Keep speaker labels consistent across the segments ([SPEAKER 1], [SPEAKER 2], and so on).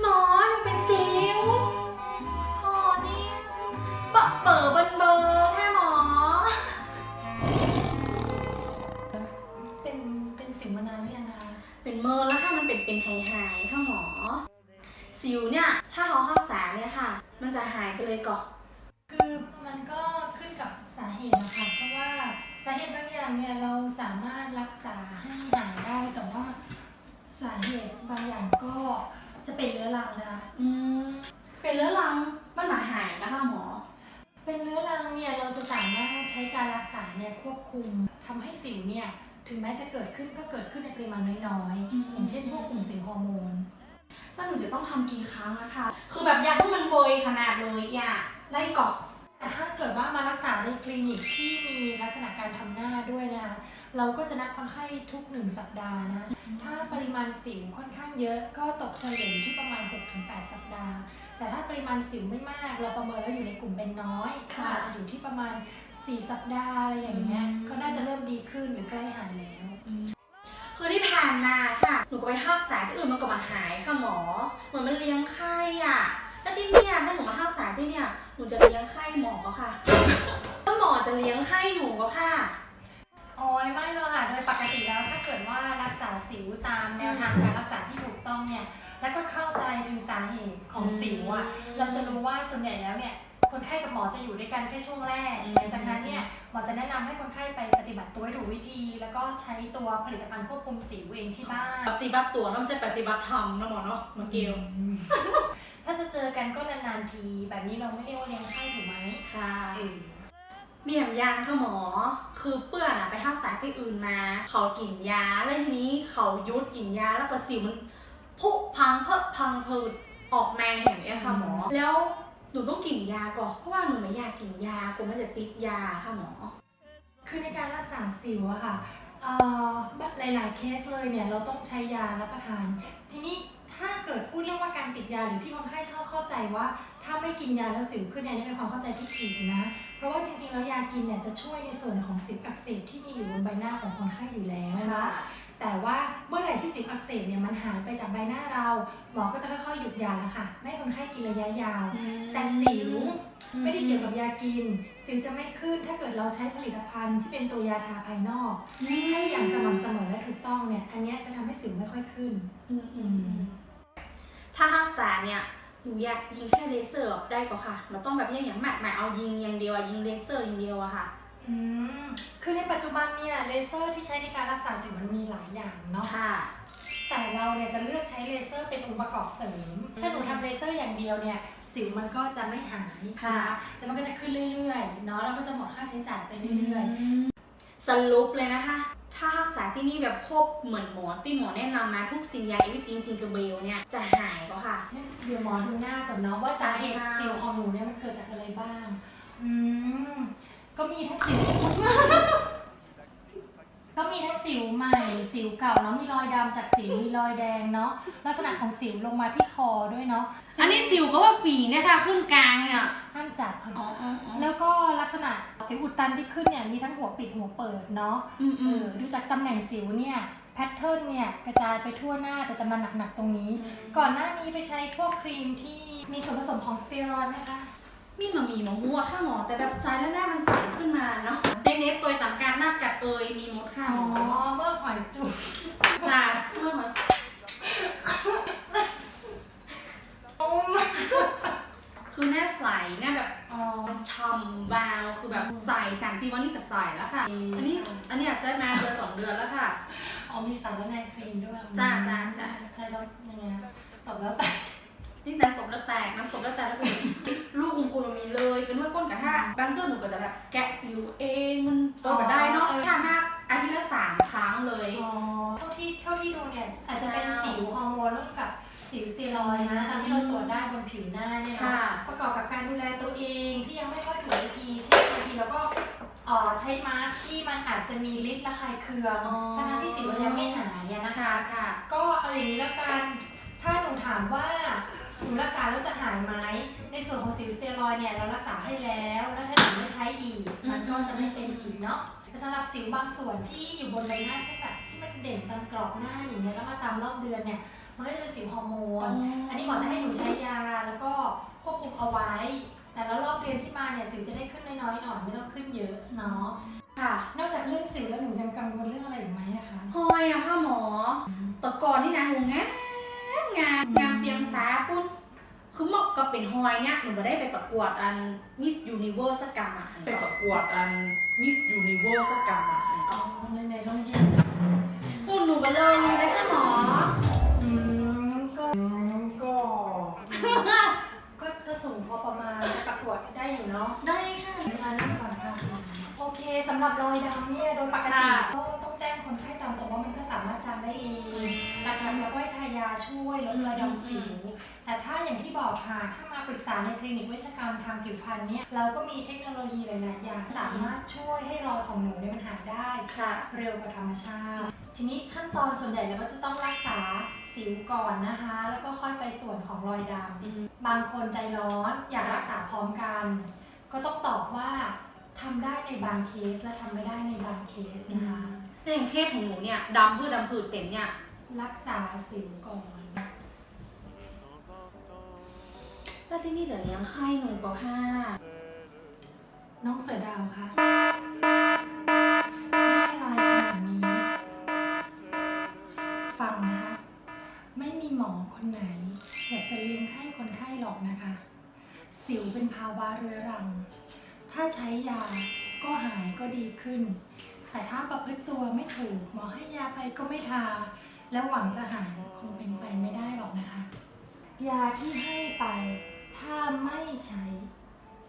[SPEAKER 1] หมอหนูเป็นสิวหอนี่เบอะเปิดเบินเบอร์แค่หมอ
[SPEAKER 2] เป็น เป็นสิวมานานหรือยังคะ
[SPEAKER 1] เป็นเมินแล้วค่ะมันเป็นเป็นหายหายๆค่ะหมอ สิวเนี่ย ถ้าเขารักษาเนี่ยค่ะ มันจะหายไปเลยก่อน
[SPEAKER 2] คือมันก็ขึ้นกับสาเหตุนะคะ เพราะว่าสาเหตุบางอย่างเนี่ยเราสามารถรักษาให้หายได้แต่ว่าสาเหตุบางอย่างก็ จะเป็นเรื้อรังนะคะ
[SPEAKER 1] อืมเป็นเรื้อรังมันมาหายนะคะหมอ
[SPEAKER 2] เป็นเรื้อรังเนี่ยเราจะสามารถใช้การรักษาเนี่ยควบคุมทำให้สิวเนี่ยถึงแม้จะเกิดขึ้นก็เกิดขึ้นในปริมาณน้อย
[SPEAKER 1] อืม
[SPEAKER 2] ๆอย่างเช่นพวกกลุ่มสิวฮอร์โมน
[SPEAKER 1] แล้วหนูจะต้องทำกี่ครั้งนะคะ คือแบบอยากให้มันเวยขนาดเลยอย่าได้ก่อน
[SPEAKER 2] แต่ถ้าเกิดว่ามารักษาในคลินิกที่มีลักษณะการทำหน้าด้วยนะคะเราก็จะนัดคนไข้ทุกหนึ่งสัปดาห์นะ ถ้าปริ มาณสิวค่อนข้างเยอะ ก็ตกเฉลี่ยอยู่ที่ประมาณ 6-8 สัปดาห์ แต่ถ้าปริมาณสิวไม่มาก เราประเมินแล้วอยู่ในกลุ่มเป็นน้อยก็
[SPEAKER 1] ค่ะ
[SPEAKER 2] อาจจะอยู่ที่ประมาณ 4 สัปดาห์อะไรอย่างเงี้ย
[SPEAKER 1] อืม
[SPEAKER 2] ก็น่าจะเริ่มดีขึ้นหรือใกล้หายแล้ว
[SPEAKER 1] คือที่ผ่านมาค่ะ หนูก็ไปรักษาที่อื่นมันก็มาหายค่ะหมอ เหมือนมันเลี้ยงไข้อะ แล้วที่เนี่ยถ้าหนูมารักษาที่เนี่ย หนูจะเลี้ยงไข้หมอก็ค่ะถ้าหมอจะเลี้ยงไข้หนูก็ค่ะ
[SPEAKER 2] โอ้ยไม่หรอกค่ะโดยปกติแล้วถ้าเกิดว่ารักษา สิวตามแนวทางการรักษาที่ถูกต้องเนี่ยแล้วก็เข้าใจถึงสาเหตุของสิวอะเราจะรู้ว่าส่วนใหญ่แล้วเนี่ยคนไข้กับหมอจะอยู่ด้วยกันแค่ช่วงแรก
[SPEAKER 1] อืม
[SPEAKER 2] หลังจากนั้นเนี่ยหมอจะแนะนำให้คนไข้ไปปฏิบัติตัวให้ถูกวิธี แล้วก็ใช้ตัวผลิตภัณฑ์ควบคุมสิวเองที่บ้าน
[SPEAKER 1] ปฏิบัติตัวแล้วมันจะปฏิบัติธรรมนะหมอเนาะมาเกล
[SPEAKER 2] ถ้าจะเจอกันก็นานๆที แบบนี้เราไม่เรียกว่าเลี้ยงไข้ถูกไหม
[SPEAKER 1] ค่ะ
[SPEAKER 2] เออ
[SPEAKER 1] มีแหมยางค่ะหมอ คือเปื้อนอะไปรักษาที่อื่นมา เขากินยาแล้วทีนี้เขายุดกินยาแล้วก็สิวมันพุพังเพิกพังพืดออกมาอย่างเนี้ยค่ะหมอ แล้วหนูต้องกินยาก่อนเพราะว่าหนูไม่อยากกินยากลัวมันจะติดยาค่ะหมอ
[SPEAKER 2] คือในการรักษาสิวอะค่ะเอ่อแบบหลายๆเคสเลยเนี่ยเราต้องใช้ยารับประทาน ทีนี้ถ้า เกิดพูดเรื่องว่าการติดยาหรือที่คนไข้ชอบเข้าใจว่า ถ้าไม่กินยาแล้วสิวขึ้นเนี่ยนี่เป็นความเข้าใจที่ผิดนะ เพราะว่าจริงๆแล้วยากินเนี่ยจะช่วยในส่วนของสิวอักเสบที่มีอยู่บนใบหน้าของคนไข้อยู่แล้วนะแต่ว่าเมื่อไหร่ที่สิวอักเสบเนี่ยมันหายไปจากใบหน้าเรา หมอก็จะค่อยๆหยุดยาแล้วค่ะไม่ให้คนไข้กินระยะยาว แต่สิวไม่ได้เกี่ยวกับยากิน สิวจะไม่ขึ้นถ้าเกิดเราใช้ผลิตภัณฑ์ที่เป็นตัวยาทาภายนอกให้อย่างสม่ำเสมอและถูกต้องเนี่ยอันเนี้ยจะทำให้สิวไม่ค่อยขึ้น
[SPEAKER 1] อืมอืมอืม ถ้ารักษาเนี่ยหนูอยากยิงแค่เลเซอร์ได้ก็ค่ะเราต้องแบบอย่างอย่างหมัดหมายเอายิงอย่างเดียวอะยิงเลเซอร์อย่างเดียวอะค่ะ
[SPEAKER 2] อืมคือในปัจจุบันเนี่ยเลเซอร์ที่ใช้ในการรักษาสิวมันมีหลายอย่างเนาะ
[SPEAKER 1] ค่ะ
[SPEAKER 2] แต่เราเนี่ยจะเลือกใช้เลเซอร์เป็นองค์ประกอบเสริมถ้าหนูทำเลเซอร์อย่างเดียวเนี่ยสิวมันก็จะไม่หาย
[SPEAKER 1] ค่ะ
[SPEAKER 2] แต่มันก็จะขึ้นเรื่อยๆ เนาะแล้วก็จะหมดค่าใช้จ่ายไปเรื่อย
[SPEAKER 1] สรุปเลยนะคะ ถ้ารักษาที่นี่แบบครบเหมือนหมอที่หมอแนะนำมาทุกสิ่งอย่างอีวิติงจิงกระเบลเนี่ยจะหายก็ค่ะ
[SPEAKER 2] ๆเดี๋ยวหมอดูหน้าก่อนเนาะว่าสาเหตุ
[SPEAKER 1] ใช่
[SPEAKER 2] สิวของหนูเนี่ยมันเกิดจากอะไรบ้าง อืม ก็มีทั้งสิว ก็มีทั้งสิวใหม่ สิวเก่าเนาะ มีรอยดำจากสิว มีรอยแดงเนาะ ลักษณะของสิวลงมาที่คอด้วยเนาะ
[SPEAKER 1] อันนี้สิวก็ว่าฝีเนะคะขึ้นกลางเนี่ย
[SPEAKER 2] ห้ามจับค่ะ
[SPEAKER 1] อ๋ออ๋ออ๋อ
[SPEAKER 2] แล้วก็ลัก ษณะสิวอุดตันที่ขึ้นเนี่ยมีทั้งหัวปิดหัวเปิดเนาะ
[SPEAKER 1] อืม
[SPEAKER 2] เอ
[SPEAKER 1] อืม
[SPEAKER 2] อดูจากตำแหน่งสิวเนี่ยแพทเทิร์นเนี่ยกระจายไปทั่วหน้าแต่จะมาหนักๆตรงนี้ ก่อนหน้านี้ไปใช้พวกครีมที่มีส่วนผสมของสเตียรอยด์ไหมคะ
[SPEAKER 1] มีมามีหมอหัวค่ะหมอแต่แบบใจแล้วหน้ามันใสขึ้นมาเนาะในเน็ตตัวต่างการหน้ากัดเอยมีมดค่ะ
[SPEAKER 2] อ๋อ
[SPEAKER 1] หมอ
[SPEAKER 2] เมื่อหอยจุก
[SPEAKER 1] จ้าเมื่อหมอคือหน้าใสหน้าแบบ
[SPEAKER 2] อ๋อ
[SPEAKER 1] ช่ำบาวคือแบบใส่สารซีวันนี่ก็ใส่แล้วค่ะ อันนี้อันนี้อาจจะมาเดือนสองเดือนแล้วค่ะ
[SPEAKER 2] อ๋อมีสารละลายครีมด้วย
[SPEAKER 1] จ้าจ้าจ้า
[SPEAKER 2] ใช่แล้วยังไงอะตอบแล้วแต่
[SPEAKER 1] นี่น้ำกบแล้วแตกน้ำกบแล้วแตกแล้วเป็นลูกของคุณมีเลยเป็นว่าก้นกระทะบางเดือนหนูก็จะแบบแกะสิวเองมันตัวแบบได้เนาะทำมากอาทิตย์ละสามครั้งเลย
[SPEAKER 2] อ๋อเท่าที่เท่าที่ดูเนี่ยอาจจะเป็นสิวฮอร์โมนร่วมกับสิวสเตียรอยด์นะตามที่เราตรวจได้บนผิวหน้าเนี่ยเนาะ
[SPEAKER 1] ค่ะ
[SPEAKER 2] ประกอบกับการดูแลตัวเองที่ยังไม่ค่อยถูกวิธี เช่นบางทีเราก็เอ่อใช้มาสก์ที่มันอาจจะมีฤทธิ์ระคายเคือง
[SPEAKER 1] อ๋อ
[SPEAKER 2] ทั้งๆที่สิวยังไม่หายอะนะคะ
[SPEAKER 1] ค่ะค่ะ
[SPEAKER 2] ก็เอาอย่างนี้ละกัน ถ้าหนูถามว่าหนูรักษาแล้วจะหายไหม ในส่วนของสิวสเตียรอยด์เนี่ยเรารักษาให้แล้ว แล้วถ้าหนูไม่ใช้อีก มันก็จะไม่เป็นอีกเนาะแต่สำหรับสิวบางส่วนที่อยู่บนใบหน้าเช่นแบบที่มันเด่นตามกรอบหน้าอย่างเงี้ย แล้วมาตามรอบเดือนเนี่ย มันก็จะเป็นสิวฮอร์โมน อันนี้หมอจะให้หนูใช้ยาแล้วก็ควบคุมเอาไว้ แต่ละรอบเดือนที่มาเนี่ยสิวจะได้ขึ้นน้อยๆหน่อยไม่ต้องขึ้นเยอะเนาะ
[SPEAKER 1] ค่ะ
[SPEAKER 2] นอกจากเรื่องสิวแล้วหนูยังกังวลเรื่องอะไรอีกไหมอะคะ
[SPEAKER 1] หอยอะค่ะหมอแต่ก่อนนี่นะหนูงามงามงามเปียงฟ้าปุ้นคือเหมาะกับเป็นหอยเนี่ยหนูมาได้ไปประกวดอันมิสยูนิเวอร์สกรรมอะไปประกวดอันมิสยูนิเวอร์สกรรมอะ
[SPEAKER 2] อ๋อในๆต้องยืน
[SPEAKER 1] หุ่นหนูก็เลยเลยค่ะหมอ
[SPEAKER 2] อืมก็ก็ก็ก็สูงพอประมาณประกวดได้อยู่เนาะ
[SPEAKER 1] ได้ค่ะ
[SPEAKER 2] มานั่งก่อนค่ะ โอเคสำหรับรอยดำเนี่ยโดยปกติ
[SPEAKER 1] ค่ะ
[SPEAKER 2] ก็ต้องแจ้งคนไข้ตามตรงว่ามันก็สามารถจำได้เองนะคะแล้วก็ให้ทายาช่วยลดรอยดำสิว แต่ถ้าอย่างที่บอกค่ะ ถ้ามาปรึกษาในคลินิกเวชกรรมทางผิวพรรณเนี่ย เราก็มีเทคโนโลยีหลายๆอย่างสามารถช่วยให้รอยของหนูเนี่ยมันหายได้
[SPEAKER 1] ค่ะ
[SPEAKER 2] เร็วกว่าธรรมชาติ ทีนี้ขั้นตอนส่วนใหญ่เราก็จะต้องรักษาสิวก่อนนะคะ แล้วก็ค่อยไปส่วนของรอยดำ
[SPEAKER 1] อืม
[SPEAKER 2] บางคนใจร้อนอยากรักษาพร้อมกัน ก็ต้องตอบว่าทำได้ในบางเคสและทำไม่ได้ในบางเคสนะคะ
[SPEAKER 1] ในอย่างเคสของหนูเนี่ยดำพืชดำผืดเต็มเนี่ย
[SPEAKER 2] รักษาสิวก่อน
[SPEAKER 1] แล้วที่นี่จะเลี้ยงไข้หนูก็ค่ะ
[SPEAKER 2] น้องเสือดาวคะแม่ลายขนาดนี้ ฟังนะคะ ไม่มีหมอคนไหน อยากจะเลี้ยงไข้คนไข้หรอกนะคะ สิวเป็นภาวะเรื้อรัง ถ้าใช้ยาก็หายก็ดีขึ้น แต่ถ้าประพฤติตัวไม่ถูกหมอให้ยาไปก็ไม่ทา แล้วหวังจะหายคงเป็นไปไม่ได้หรอกนะคะ ยาที่ให้ไปถ้าไม่ใช้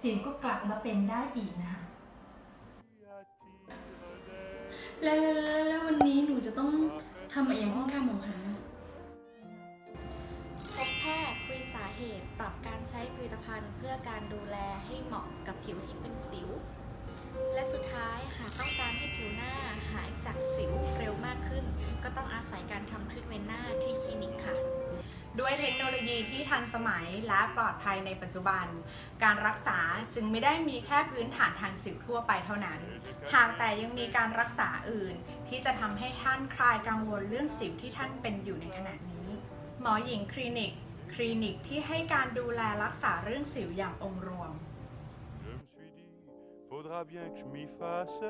[SPEAKER 2] สิวก็กลับมาเป็นได้อีกนะคะ
[SPEAKER 1] แล้วแล้วแล้ววันนี้หนูจะต้องทำอะไรอย่างคะหมอคะ
[SPEAKER 3] การดูแลให้เหมาะกับผิวที่เป็นสิว และสุดท้ายหากต้องการให้ผิวหน้าหายจากสิวเร็วมากขึ้น ก็ต้องอาศัยการทำทรีทเมนต์หน้าที่คลินิกค่ะ
[SPEAKER 4] ด้วยเทคโนโลยีที่ทันสมัยและปลอดภัยในปัจจุบัน การรักษาจึงไม่ได้มีแค่พื้นฐานทางสิวทั่วไปเท่านั้น หากแต่ยังมีการรักษาอื่น ที่จะทำให้ท่านคลายกังวลเรื่องสิวที่ท่านเป็นอยู่ในขณะนี้ หมอหญิงคลินิก คลินิกที่ให้การดูแลรักษาเรื่องสิวอย่างองค์รวม
[SPEAKER 5] Je me suis dit, faudra bien que je m'y fasse.